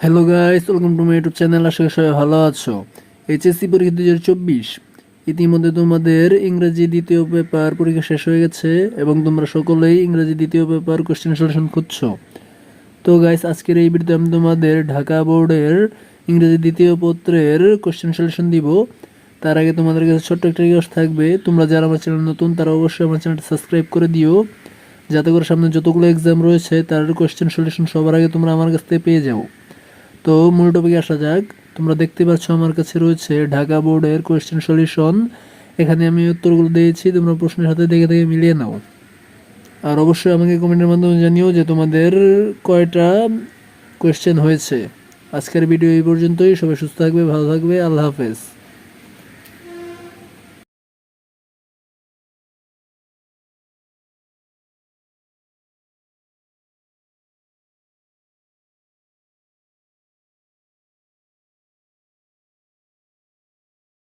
Hello guys welcome to my YouTube channel আশা করি সবাই ভালো আছো। এইচএসসি পরীক্ষা দুই হাজার চব্বিশ। ইতিমধ্যে তোমাদের ইংরেজি দ্বিতীয় পেপার পরীক্ষা শেষ হয়ে গেছে এবং তোমরা সকলেই ইংরেজি দ্বিতীয় পেপার কোশ্চেন সলিউশন খুঁজছো। তো গাইস আজকের এই ভিডিওতে আমি তোমাদের ঢাকা বোর্ডের ইংরেজি দ্বিতীয় পত্রের কোশ্চেন সলিউশন দিব। তার আগে তোমাদের কাছে ছোট্ট একটা রিকোয়েস্ট থাকবে। তোমরা যারা আমার চ্যানেল নতুন, তারা অবশ্যই আমার চ্যানেলটা সাবস্ক্রাইব করে দিও। যাতে করে সামনে যতগুলো এক্সাম রয়েছে, তার কোশ্চেন সলিউশন সবার আগে তোমরা আমার কাছ থেকে পেয়ে যাও। তো মূল টপিকে আসা যাক। তোমরা দেখতে পাচ্ছ আমার কাছে রয়েছে ঢাকা বোর্ডের কোয়েশ্চেন সলিউশন এখানে আমি উত্তরগুলো দিয়েছি, তোমরা প্রশ্নের সাথে দেখে দেখে মিলিয়ে নাও। আর অবশ্যই আমাকে কমেন্টের মাধ্যমে জানিও যে তোমাদের কয়টা কোয়েশ্চেন হয়েছে। আজকের ভিডিও এই পর্যন্তই, সবাই সুস্থ থাকবে, ভালো থাকবে, আল্লাহ হাফেজ।